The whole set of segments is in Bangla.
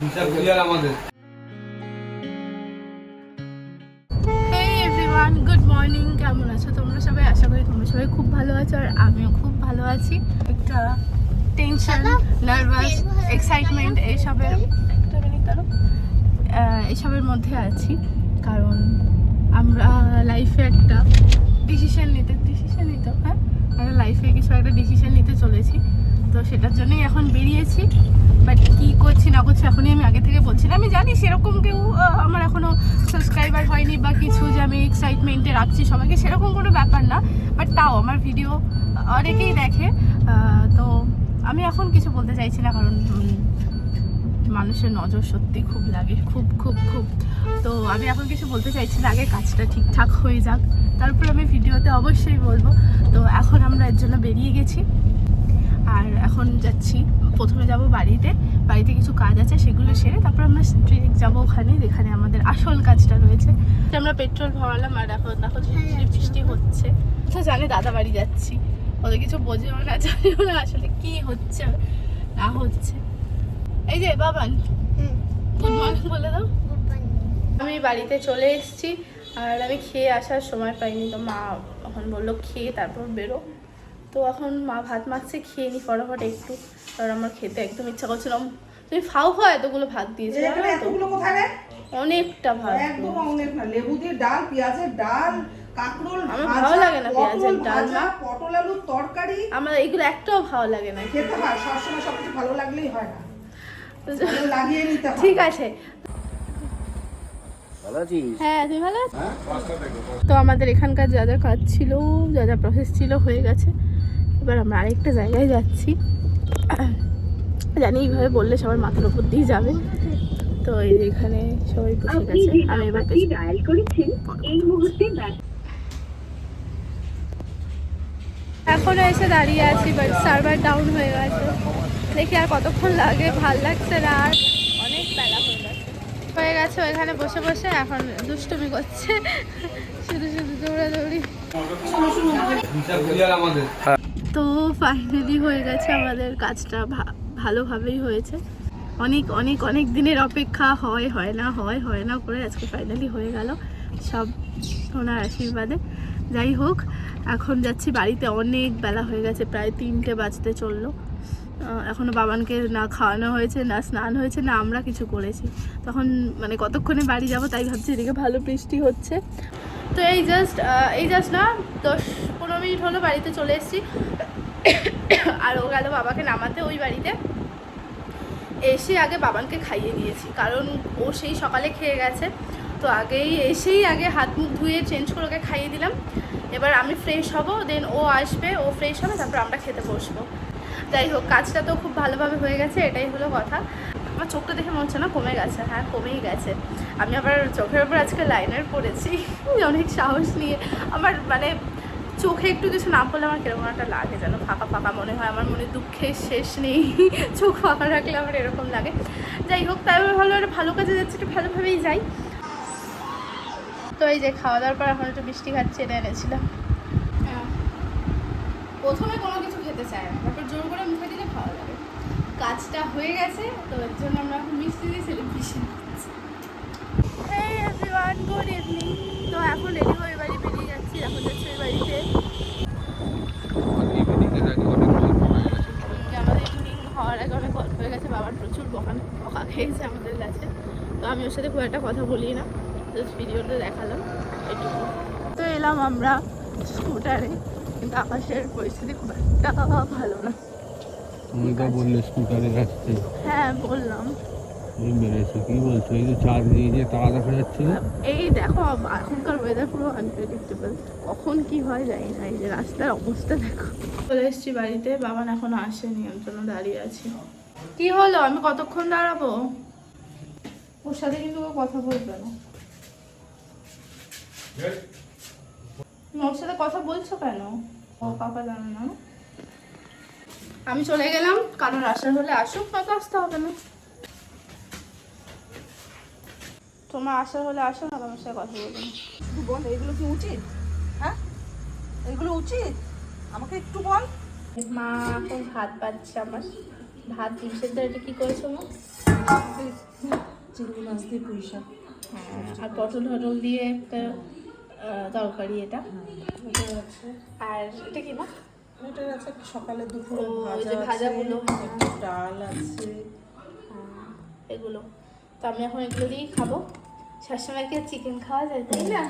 আমাদের। গুড মর্নিং কেমন আছো? তোমরা সবাই? আশা করি তোমরা সবাই খুব ভালো আছো আর আমিও খুব ভালো আছি। একটা টেনশন নার্ভাস এক্সাইটমেন্ট এইসবের এইসবের মধ্যে আছি, কারণ আমরা লাইফে একটা ডিসিশন নিতে ডিসিশন নিতে হ্যাঁ? আমরা লাইফে কিছু একটা ডিসিশন নিতে চলেছি। তো সেটার জন্যই এখন বেরিয়েছি। বাট কি করছি, না করছি, এখনই আমি আগে থেকে বলছি না। আমি জানি সেরকম কেউ আমার এখনও সাবস্ক্রাইবার হয়নি বা কিছু যে আমি এক্সাইটমেন্টে রাখছি সবাইকে, সেরকম কোনো ব্যাপার না। বাট তাও আমার ভিডিও অনেকেই দেখে। তো আমি এখন কিছু বলতে চাইছি না, কারণ মানুষের নজর সত্যি খুব লাগে, খুব খুব খুব। তো আমি এখন কিছু বলতে চাইছি না, আগে কাজটা ঠিকঠাক হয়ে যাক। তারপর আমি ভিডিওতে অবশ্যই বলব। তো এখন আমরা এর জন্য বেরিয়ে গেছি। আর এখন যাচ্ছি। প্রথমে যাব বাড়িতে। বাড়িতে কিছু কাজ আছে সেগুলো সেরে তারপর আমরা ডিরেক্ট যাব ওখানে যেখানে আমাদের আসল কাজটা রয়েছে। আমরা পেট্রোল ভরালাম আর এখন দেখো ঝিরঝিরি বৃষ্টি হচ্ছে। তো জানে দাদা বাড়ি যাচ্ছি। ওদের কিছু বোঝেও না জানিও না আসলে কি হচ্ছে না হচ্ছে। এই যে বাবান গুড মর্নিং বলে দাও। আমি বাড়িতে চলে এসেছি আর আমি খেয়ে আসার সময় পাইনি। তো মা এখন বলল খেয়ে তারপর বেরো। তো এখন মা ভাত মাখছে খেয়ে নি ফটাফট একটু। কারণ আমার খেতে একদম ইচ্ছা করছিল তুমি ফাও খাও এতগুলো ভাত দিয়েছে? অনেকটা ভাত। একদম অনেক না লেবু দিয়ে ডাল পেঁয়াজের ডাল কাঁকরোল আমার ভালো লাগে না পেঁয়াজের ডাল না। পটল আলুর তরকারি। আমার এগুলো একটাও ভালো লাগে না। খেতে হয় সবসময় সবকিছু ভালো লাগলেই হয় না। লাগিয়ে নিতে ঠিক আছে। হ্যাঁ তুমি ভালো তো আমাদের এখানকার যা যা কাজ ছিল যা যা প্রসেস ছিল হয়ে গেছে। এবার আমরা আরেকটা জায়গায় যাচ্ছি। জানি এইভাবে বললে সবার মাথার উপর দিয়ে যাবে। তো এই যে এখানে সবাই বসে গেছে। আমি এবার পেছনে- ডায়াল করেছেন এই মুহূর্তে এখনও এসে দাঁড়িয়ে আছি বাট সার্ভার ডাউন হয়ে গেছে। দেখি আর কতক্ষণ লাগে। ভালো লাগছে না আর অনেক বেলা হয়ে হয়ে গেছে, ওইখানে বসে বসে এখন দুষ্টুমি করছে। শুধু শুধু দৌড়াদৌড়ি। তো ফাইনালি হয়ে গেছে আমাদের কাজটা ভালোভাবেই হয়েছে। অনেক অনেক অনেক দিনের অপেক্ষা, হয় হয় না, হয় হয় না করে আজকে ফাইনালি হয়ে গেল সব ওনার আশীর্বাদে। যাই হোক, এখন যাচ্ছি বাড়িতে, অনেক বেলা হয়ে গেছে, প্রায় তিনটে বাজতে চলল। আহ, এখনও বাবানকে না খাওয়ানো হয়েছে না স্নান হয়েছে না আমরা কিছু করেছি। তখন মানে কতক্ষণে বাড়ি যাব তাই ভাবছি এদিকে ভালো বৃষ্টি হচ্ছে। তো এই জাস্ট এই জাস্ট না দশ পনেরো মিনিট হলো বাড়িতে চলে এসেছি। আর ও গেল বাবাকে নামাতে ওই বাড়িতে। এসে আগে বাবানকে খাইয়ে দিয়েছি কারণ ও সেই সকালে খেয়ে গেছে। তো আগেই এসেই আগে হাত মুখ ধুয়ে চেঞ্জ করে ওকে খাইয়ে দিলাম। এবার আমি ফ্রেশ হব দেন ও আসবে ও ফ্রেশ হবে তারপর আমরা খেতে বসবো। যাই হোক, কাজটা তো খুব ভালোভাবে হয়ে গেছে, এটাই হলো কথা। আমার চোখটা দেখে মনে হচ্ছে না কমে গেছে। হ্যাঁ কমেই গেছে। আমি আবার চোখের উপর আজকে লাইনার পরেছি। অনেক সাহস নিয়ে আমার মানে চোখে একটু কিছু না পড়লে আমার কীরকম একটা লাগে যেন ফাঁকা ফাঁকা মনে হয়। আমার মনে দুঃখের শেষ নেই। চোখ ফাঁকা রাখলে আমার এরকম লাগে। যাই হোক, তাই ভালো একটা ভালো কাজে যাচ্ছে, একটু ভালোভাবেই যাই। তো এই যে খাওয়া দাওয়ার পর এখন একটু খাচ্ছি, এটা এনেছিলাম। হ্যাঁ। প্রথমে কোনো কিছু খেতে চায় না। করে মুখে দিলে ভালো লাগে। কাজটা হয়ে গেছে তো এর জন্য আমরা এখন মিষ্টি দিয়ে সেলিব্রেশন গুড ইভিনিং তো এখন রেডি হয়ে বাড়ি বেরিয়ে যাচ্ছি এখন যাচ্ছি ওই বাড়িতে। আমাদের হওয়ার আগে অনেক গল্প হয়ে গেছে বাবার প্রচুর বকা বকা খেয়েছে আমাদের কাছে। তো আমি ওর সাথে খুব একটা কথা বলি না জাস্ট দেখালাম এটুকু। তো এলাম আমরা স্কুটারে কিন্তু আকাশের পরিস্থিতি খুব একটা ভালো না। তুমি তো বললে স্কুটারে যাচ্ছে হ্যাঁ বললাম। এই মেরেছে কি বলছো? এই যে চার দিয়ে তারা দেখা যাচ্ছে না? এই দেখো এখনকার ওয়েদার পুরো আনপ্রেডিক্টেবল কখন কি হয় জানি না এই যে রাস্তার অবস্থা দেখো। চলে এসেছি বাড়িতে বাবান এখনও আসেনি ওর জন্য দাঁড়িয়ে আছি। কি হলো? আমি কতক্ষণ দাঁড়াবো? ওর সাথে কিন্তু ও কথা বলবে না। ওর সাথে কথা বলছো কেন? ও পাপা জানে না। আমি চলে গেলাম কারণ আসার হলে আসুক নয়তো আসতে হবে না। তোমার আসার হলে আসো না তোমার সাথে কথা বলব বল এগুলো কি উচিত? হ্যাঁ? এগুলো উচিত? আমাকে একটু বল। মা এখন ভাত পাচ্ছে আমার। ভাত ডিম সেদ্ধ এটা কি করেছ মা? চিংড়ি মাছ দিয়ে পুঁই শাক। হ্যাঁ, আর পটল টটল দিয়ে একটা তরকারি এটা। এটা আর এটা কি মা? এটা আছে সকালে দুপুরে ভাজা ভাজাগুলো। ডাল আছে। হ্যাঁ, এগুলো। তো আমি এখন এগুলো দিয়েই খাব। সবসময় কি চিকেন খাওয়া যায় তাই না?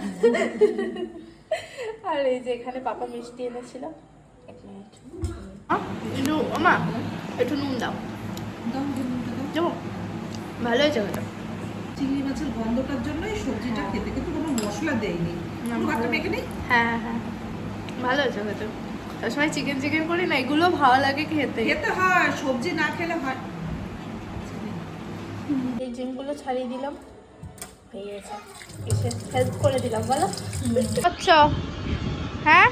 আর এই যে এখানে পাপা মিষ্টি এনেছিল। একটু মা একটু নুন দাও। যাব ভালো হয়েছে ওটা। চিংড়ি মাছের গন্ধটার জন্যই সবজিটা খেতে কিন্তু কোনো মশলা দেয়নি। হ্যাঁ হ্যাঁ। ভালো হয়েছে খেতে সবসময় চিকেন চিকেন করি না এগুলো ভালো লাগে খেতে। খেতে হয় সবজি না খেলে হয়। এই জিমগুলো ছাড়িয়ে দিলাম। হয়ে গেছে এসে হেল্প করে দিলাম বলো। আচ্ছা হ্যাঁ?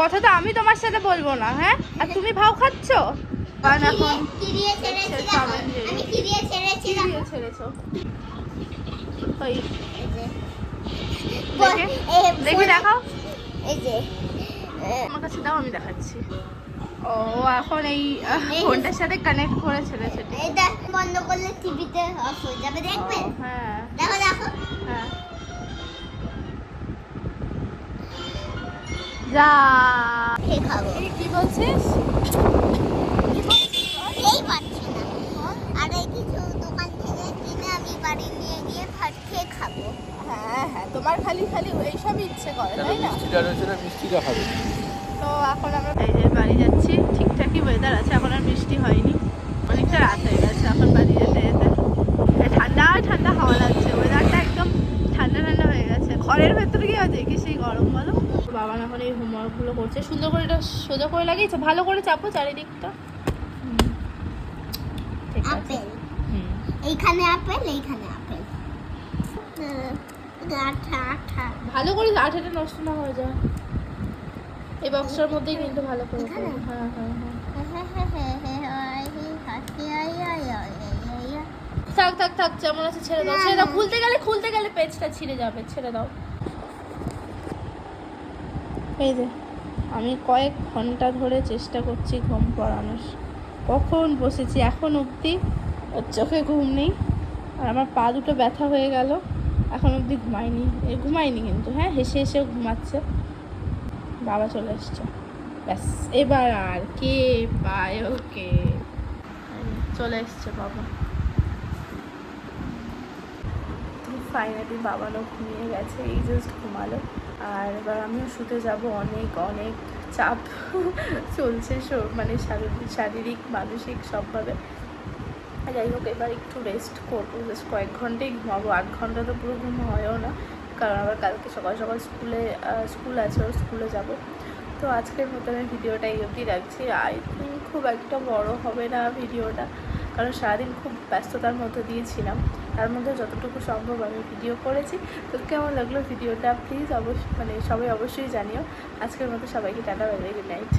কথা তো আমি তোমার সাথে বলব না হ্যাঁ? আর তুমি ভাও খাচ্ছ? কারণ এখন কিরিয়ে ছেড়েছি হচ্ছে দেখো। দেখাও। এই যে আমার কাছে দাও আমি দেখাচ্ছি। ও এখন এই ফোনটার সাথে কানেক্ট করে ছেড়েছে এটা বন্ধ করলে টিভিতে অফ হয়ে যাবে দেখবে? হ্যাঁ। দেখো দেখো। হ্যাঁ। যা। খাব। কি বলছিস এই পাচ্ছি না আর এই কিছু দোকান থেকে কিনে আমি বাড়ি নিয়ে গিয়ে ভাত খেয়ে খাব হ্যাঁ হ্যাঁ তোমার খালি খালি এইসব ইচ্ছে করে তাই না? মিষ্টিটা রয়েছে না মিষ্টিটা খাবে? তো এখন আমরা এই যে বাড়ি যাচ্ছি ঠিকঠাকই ওয়েদার আছে এখন আর বৃষ্টি হয়নি। অনেকটা রাত হয়ে গেছে এখন বাড়ি যেতে যেতে। ঠান্ডা ঠান্ডা হাওয়া লাগছে ওয়েদারটা একদম ঠান্ডা ঠান্ডা হয়ে গেছে। ঘরের ভেতরে কি আছে? কি সেই গরম বলো? বাবা এখন এই হোমওয়ার্কগুলো করছে। সুন্দর করে এটা সোজা করে লাগিয়েছে ভালো করে চাপো চারিদিকটা। হুম। ঠিক আছে। আপেল? হুম। এইখানে আপেল এইখানে আপেল। আঠা ভালো করে আঠাটা নষ্ট না হয়ে যায়। এই বক্সটার মধ্যেই কিন্তু ভালো করে। হ্যাঁ হ্যাঁ হ্যাঁ। থাক থাক থাক যেমন আছে ছেড়ে দাও। ছেড়ে দাও। খুলতে গেলে খুলতে গেলে পেজটা ছিঁড়ে যাবে। ছেড়ে দাও। এই যে আমি কয়েক ঘণ্টা ধরে চেষ্টা করছি ঘুম পড়ানোর। কখন বসেছি? এখন অবধি ওর চোখে ঘুম নেই। আর আমার পা দুটো ব্যথা হয়ে গেল। এখন অবধি ঘুমায়নি, এ, ঘুমায়নি কিন্তু হ্যাঁ হেসে হেসে ঘুমাচ্ছে। বাবা চলে এসছে। ব্যাস, এবার আর কে পায় ওকে? চলে এসছে বাবা। ফাইনালি বাবানও ঘুমিয়ে গেছে, এই জাস্ট ঘুমালো। আর এবার আমিও শুতে যাব, অনেক অনেক চাপ চলছে মানে শারীরিক, মানসিক সবভাবে। যাই হোক, এবার একটু রেস্ট করব জাস্ট কয়েক ঘন্টাই ঘুমাবো। আট ঘণ্টা তো পুরো ঘুম হয়ও না, কারণ আবার কালকে সকাল সকাল স্কুলে স্কুল আছে, ওর স্কুলে যাব। তো আজকের মতো আমি ভিডিওটা এই অবধি রাখছি। আই থিঙ্ক খুব একটা বড় হবে না ভিডিওটা, কারণ সারাদিন খুব ব্যস্ততার মধ্যে দিয়েছিলাম। তার মধ্যে যতটুকু সম্ভব আমি ভিডিও করেছি। তো কেমন লাগল ভিডিওটা? প্লিজ অবশ্যই মানে সবাই অবশ্যই জানিও। আজকের মতো সবাইকে টাটা, বাই গুড নাইট